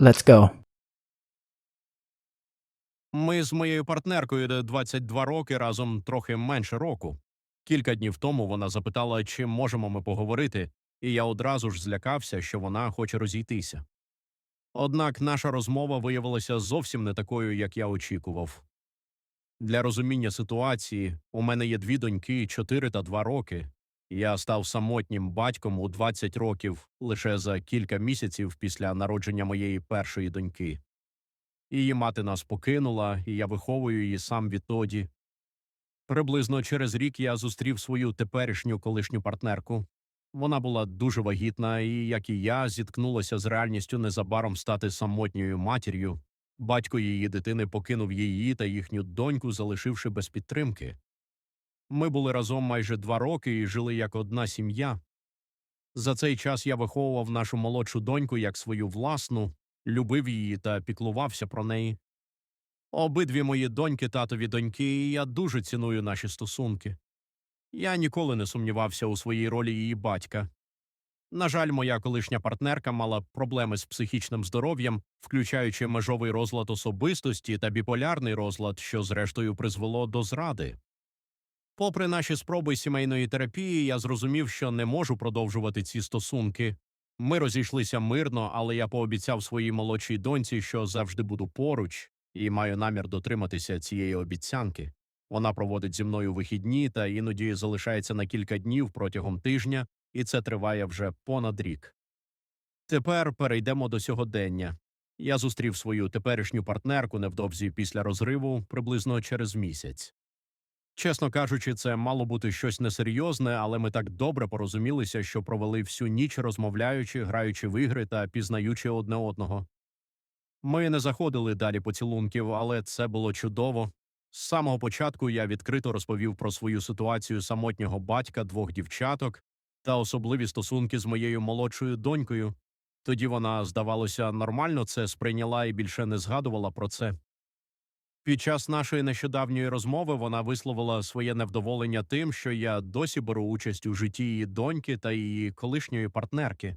Let's go. Ми з моєю партнеркою де 22 роки разом трохи менше року. Кілька днів тому вона запитала, чи можемо ми поговорити, і я одразу ж злякався, що вона хоче розійтися. Однак наша розмова виявилася зовсім не такою, як я очікував. Для розуміння ситуації у мене є дві доньки 4 та 2 роки. Я став самотнім батьком у 20 років лише за кілька місяців після народження моєї першої доньки. Її мати нас покинула, і я виховую її сам відтоді. Приблизно через рік я зустрів свою теперішню колишню партнерку. Вона була дуже вагітна, і, як і я, зіткнулася з реальністю незабаром стати самотньою матір'ю. Батько її дитини покинув її та їхню доньку, залишивши без підтримки. Ми були разом майже два роки і жили як одна сім'я. За цей час я виховував нашу молодшу доньку як свою власну, любив її та піклувався про неї. Обидві мої доньки, татові доньки, і я дуже ціную наші стосунки. Я ніколи не сумнівався у своїй ролі її батька. На жаль, моя колишня партнерка мала проблеми з психічним здоров'ям, включаючи межовий розлад особистості та біполярний розлад, що зрештою призвело до зради. Попри наші спроби сімейної терапії, я зрозумів, що не можу продовжувати ці стосунки. Ми розійшлися мирно, але я пообіцяв своїй молодшій доньці, що завжди буду поруч, і маю намір дотриматися цієї обіцянки. Вона проводить зі мною вихідні та іноді залишається на кілька днів протягом тижня, і це триває вже понад рік. Тепер перейдемо до сьогодення. Я зустрів свою теперішню партнерку невдовзі після розриву приблизно через місяць. Чесно кажучи, це мало бути щось несерйозне, але ми так добре порозумілися, що провели всю ніч розмовляючи, граючи в ігри та пізнаючи одне одного. Ми не заходили далі поцілунків, але це було чудово. З самого початку я відкрито розповів про свою ситуацію самотнього батька двох дівчаток та особливі стосунки з моєю молодшою донькою. Тоді вона, здавалося, нормально це сприйняла і більше не згадувала про це. Під час нашої нещодавньої розмови вона висловила своє невдоволення тим, що я досі беру участь у житті її доньки та її колишньої партнерки.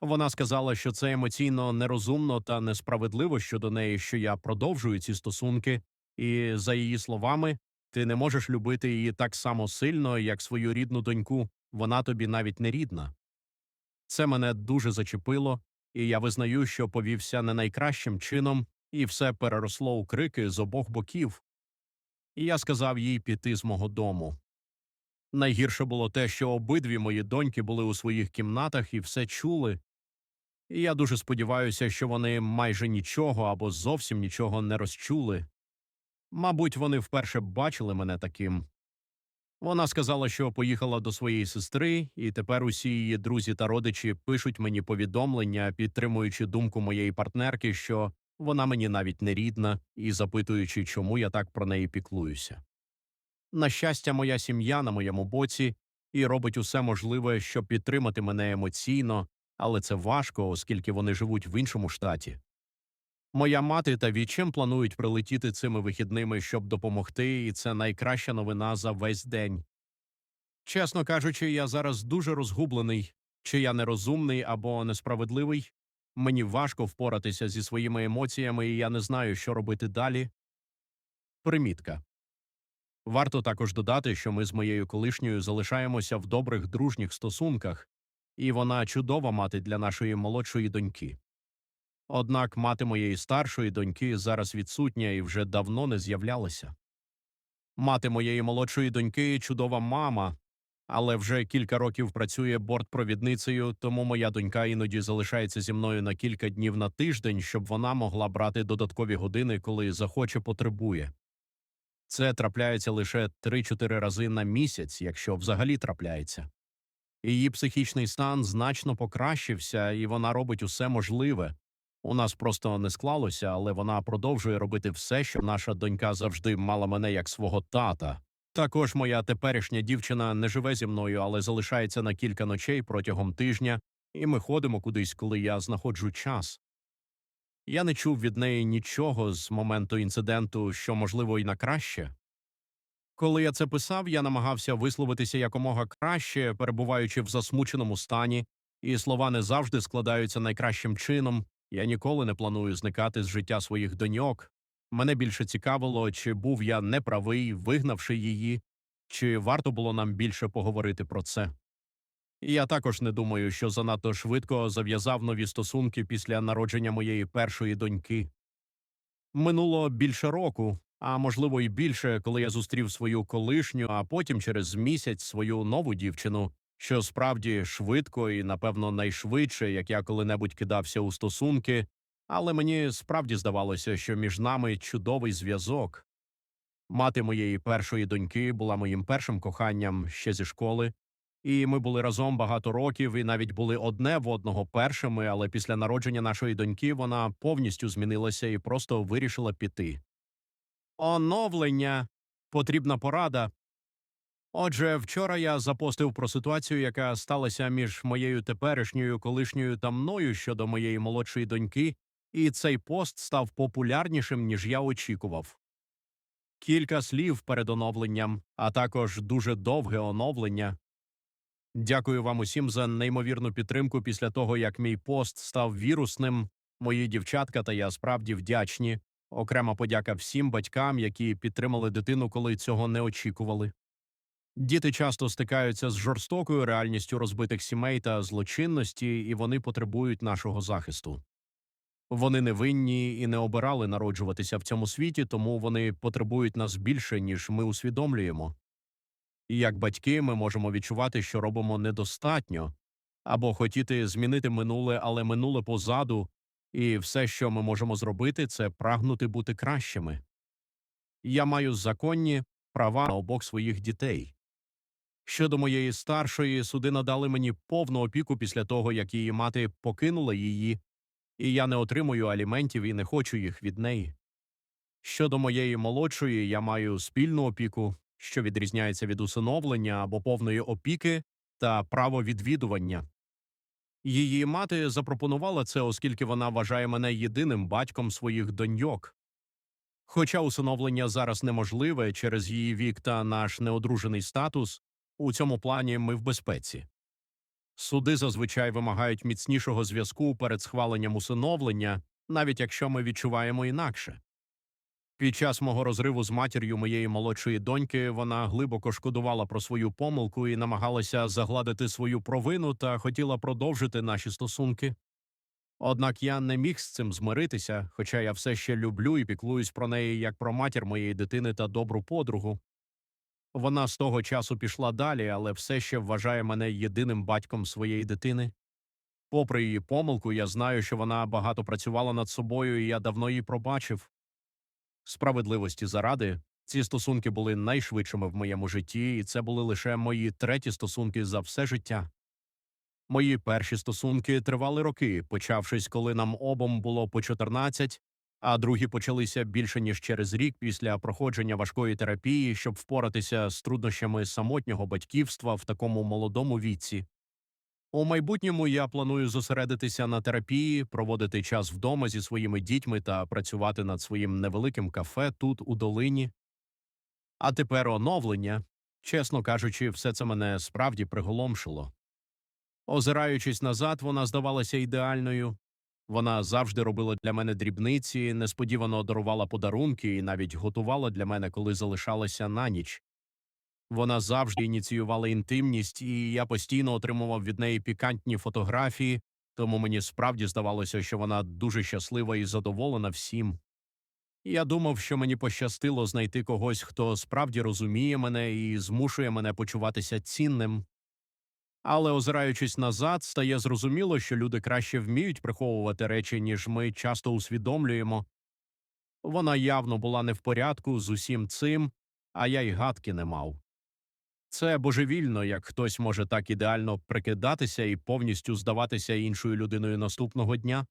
Вона сказала, що це емоційно нерозумно та несправедливо щодо неї, що я продовжую ці стосунки, і, за її словами, ти не можеш любити її так само сильно, як свою рідну доньку, вона тобі навіть не рідна. Це мене дуже зачепило, і я визнаю, що повівся не найкращим чином, і все переросло у крики з обох боків. І я сказав їй піти з мого дому. Найгірше було те, що обидві мої доньки були у своїх кімнатах і все чули. І я дуже сподіваюся, що вони майже нічого або зовсім нічого не розчули. Мабуть, вони вперше бачили мене таким. Вона сказала, що поїхала до своєї сестри, і тепер усі її друзі та родичі пишуть мені повідомлення, підтримуючи думку моєї партнерки, що вона мені навіть не рідна, і запитуючи, чому я так про неї піклуюся. На щастя, моя сім'я на моєму боці і робить усе можливе, щоб підтримати мене емоційно, але це важко, оскільки вони живуть в іншому штаті. Моя мати та вічим планують прилетіти цими вихідними, щоб допомогти, і це найкраща новина за весь день. Чесно кажучи, я зараз дуже розгублений, чи я нерозумний або несправедливий. Мені важко впоратися зі своїми емоціями, і я не знаю, що робити далі. Примітка. Варто також додати, що ми з моєю колишньою залишаємося в добрих дружніх стосунках, і вона чудова мати для нашої молодшої доньки. Однак мати моєї старшої доньки зараз відсутня і вже давно не з'являлася. Мати моєї молодшої доньки чудова мама, але вже кілька років працює бортпровідницею, тому моя донька іноді залишається зі мною на кілька днів на тиждень, щоб вона могла брати додаткові години, коли захоче потребує. Це трапляється лише 3-4 рази на місяць, якщо взагалі трапляється. Її психічний стан значно покращився, і вона робить усе можливе. У нас просто не склалося, але вона продовжує робити все, що наша донька завжди мала мене як свого тата. Також моя теперішня дівчина не живе зі мною, але залишається на кілька ночей протягом тижня, і ми ходимо кудись, коли я знаходжу час. Я не чув від неї нічого з моменту інциденту, що можливо і на краще. Коли я це писав, я намагався висловитися якомога краще, перебуваючи в засмученому стані, і слова не завжди складаються найкращим чином, Я ніколи не планую зникати з життя своїх доньок. Мене більше цікавило, чи був я неправий, вигнавши її, чи варто було нам більше поговорити про це. Я також не думаю, що занадто швидко зав'язав нові стосунки після народження моєї першої доньки. Минуло більше року, а можливо і більше, коли я зустрів свою колишню, а потім через місяць свою нову дівчину, що справді швидко і, напевно, найшвидше, як я коли-небудь кидався у стосунки, але мені справді здавалося, що між нами чудовий зв'язок. Мати моєї першої доньки була моїм першим коханням ще зі школи, і ми були разом багато років і навіть були одне в одного першими, але після народження нашої доньки вона повністю змінилася і просто вирішила піти. Оновлення потрібна порада. Отже, вчора я запостив про ситуацію, яка сталася між моєю теперішньою колишньою та мною щодо моєї молодшої доньки, і цей пост став популярнішим, ніж я очікував. Кілька слів перед оновленням, а також дуже довге оновлення. Дякую вам усім за неймовірну підтримку після того, як мій пост став вірусним. Мої дівчатка та я справді вдячні. Окрема подяка всім батькам, які підтримали дитину, коли цього не очікували. Діти часто стикаються з жорстокою реальністю розбитих сімей та злочинності, і вони потребують нашого захисту. Вони не винні і не обирали народжуватися в цьому світі, тому вони потребують нас більше, ніж ми усвідомлюємо. І як батьки ми можемо відчувати, що робимо недостатньо, або хотіти змінити минуле, але минуле позаду, і все, що ми можемо зробити, це прагнути бути кращими. Я маю законні права на обох своїх дітей. Щодо моєї старшої, суди надали мені повну опіку після того, як її мати покинула її, і я не отримую аліментів і не хочу їх від неї. Щодо моєї молодшої, я маю спільну опіку, що відрізняється від усиновлення або повної опіки та право відвідування. Її мати запропонувала це, оскільки вона вважає мене єдиним батьком своїх доньок. Хоча усиновлення зараз неможливе через її вік та наш неодружений статус, у цьому плані ми в безпеці. Суди зазвичай вимагають міцнішого зв'язку перед схваленням усиновлення, навіть якщо ми відчуваємо інакше. Під час мого розриву з матір'ю моєї молодшої доньки вона глибоко шкодувала про свою помилку і намагалася загладити свою провину та хотіла продовжити наші стосунки. Однак я не міг з цим змиритися, хоча я все ще люблю і піклуюсь про неї як про матір моєї дитини та добру подругу. Вона з того часу пішла далі, але все ще вважає мене єдиним батьком своєї дитини. Попри її помилку, я знаю, що вона багато працювала над собою, і я давно її пробачив. Справедливості заради, ці стосунки були найшвидшими в моєму житті, і це були лише мої треті стосунки за все життя. Мої перші стосунки тривали роки, почавшись, коли нам обом було по 14, а другі почалися більше ніж через рік після проходження важкої терапії, щоб впоратися з труднощами самотнього батьківства в такому молодому віці. У майбутньому я планую зосередитися на терапії, проводити час вдома зі своїми дітьми та працювати над своїм невеликим кафе тут, у долині. А тепер оновлення. Чесно кажучи, все це мене справді приголомшило. Озираючись назад, вона здавалася ідеальною. Вона завжди робила для мене дрібниці, несподівано дарувала подарунки і навіть готувала для мене, коли залишалася на ніч. Вона завжди ініціювала інтимність, і я постійно отримував від неї пікантні фотографії, тому мені справді здавалося, що вона дуже щаслива і задоволена всім. Я думав, що мені пощастило знайти когось, хто справді розуміє мене і змушує мене почуватися цінним. Але, озираючись назад, стає зрозуміло, що люди краще вміють приховувати речі, ніж ми часто усвідомлюємо. Вона явно була не в порядку з усім цим, а я й гадки не мав. Це божевільно, як хтось може так ідеально прикидатися і повністю здаватися іншою людиною наступного дня.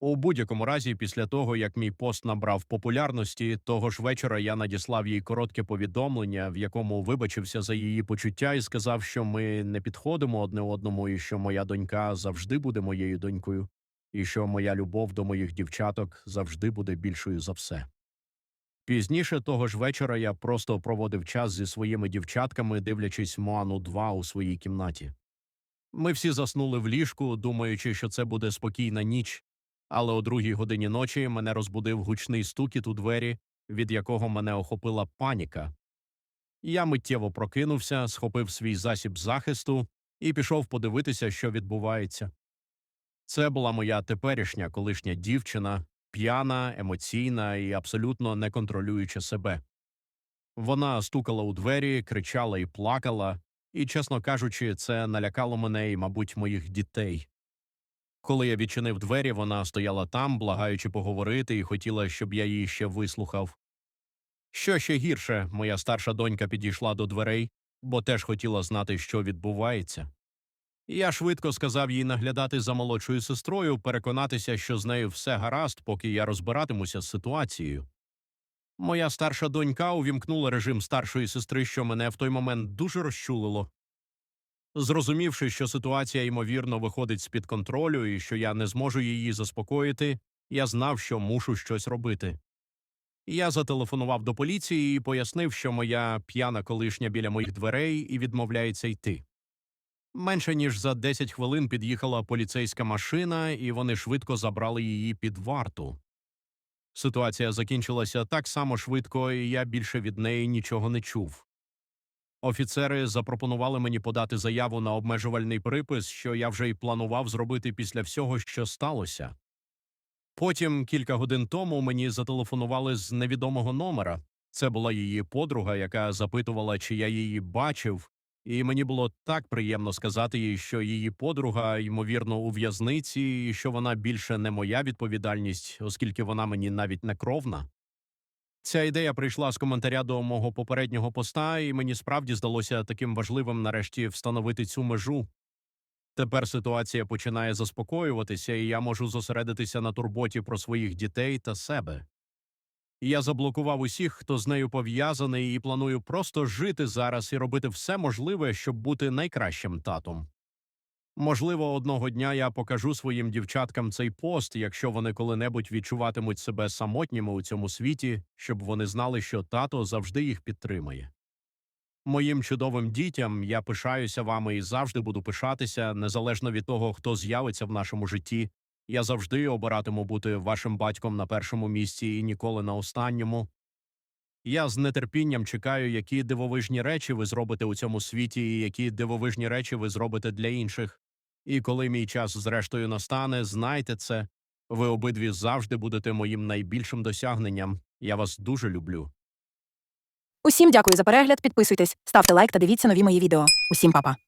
У будь-якому разі, після того, як мій пост набрав популярності, того ж вечора я надіслав їй коротке повідомлення, в якому вибачився за її почуття і сказав, що ми не підходимо одне одному, і що моя донька завжди буде моєю донькою, і що моя любов до моїх дівчаток завжди буде більшою за все. Пізніше того ж вечора я просто проводив час зі своїми дівчатками, дивлячись Моану 2 у своїй кімнаті. Ми всі заснули в ліжку, думаючи, що це буде спокійна ніч, Але о другій годині ночі мене розбудив гучний стукіт у двері, від якого мене охопила паніка. Я миттєво прокинувся, схопив свій засіб захисту і пішов подивитися, що відбувається. Це була моя теперішня колишня дівчина, п'яна, емоційна і абсолютно не контролююча себе. Вона стукала у двері, кричала і плакала, і, чесно кажучи, це налякало мене і, мабуть, моїх дітей. Коли я відчинив двері, вона стояла там, благаючи поговорити, і хотіла, щоб я її ще вислухав. Що ще гірше, моя старша донька підійшла до дверей, бо теж хотіла знати, що відбувається. Я швидко сказав їй наглядати за молодшою сестрою, переконатися, що з нею все гаразд, поки я розбиратимуся з ситуацією. Моя старша донька увімкнула режим старшої сестри, що мене в той момент дуже розчулило. Зрозумівши, що ситуація ймовірно виходить з під контролю і що я не зможу її заспокоїти, я знав, що мушу щось робити. Я зателефонував до поліції і пояснив, що моя п'яна колишня біля моїх дверей і відмовляється йти. Менше ніж за 10 хвилин під'їхала поліцейська машина, і вони швидко забрали її під варту. Ситуація закінчилася так само швидко, і я більше від неї нічого не чув. Офіцери запропонували мені подати заяву на обмежувальний припис, що я вже й планував зробити після всього, що сталося. Потім, кілька годин тому, мені зателефонували з невідомого номера. Це була її подруга, яка запитувала, чи я її бачив, і мені було так приємно сказати їй, що її подруга, ймовірно, у в'язниці, і що вона більше не моя відповідальність, оскільки вона мені навіть не кровна. Ця ідея прийшла з коментаря до мого попереднього поста, і мені справді здалося таким важливим нарешті встановити цю межу. Тепер ситуація починає заспокоюватися, і я можу зосередитися на турботі про своїх дітей та себе. Я заблокував усіх, хто з нею пов'язаний, і планую просто жити зараз і робити все можливе, щоб бути найкращим татом. Можливо, одного дня я покажу своїм дівчаткам цей пост, якщо вони коли-небудь відчуватимуть себе самотніми у цьому світі, щоб вони знали, що тато завжди їх підтримає. Моїм чудовим дітям я пишаюся вами і завжди буду пишатися, незалежно від того, хто з'явиться в нашому житті. Я завжди обиратиму бути вашим батьком на першому місці і ніколи на останньому. Я з нетерпінням чекаю, які дивовижні речі ви зробите у цьому світі, і які дивовижні речі ви зробите для інших. І коли мій час зрештою настане, знайте це. Ви обидві завжди будете моїм найбільшим досягненням. Я вас дуже люблю. Усім дякую за перегляд. Підписуйтесь, ставте лайк та дивіться нові мої відео. Усім па-па.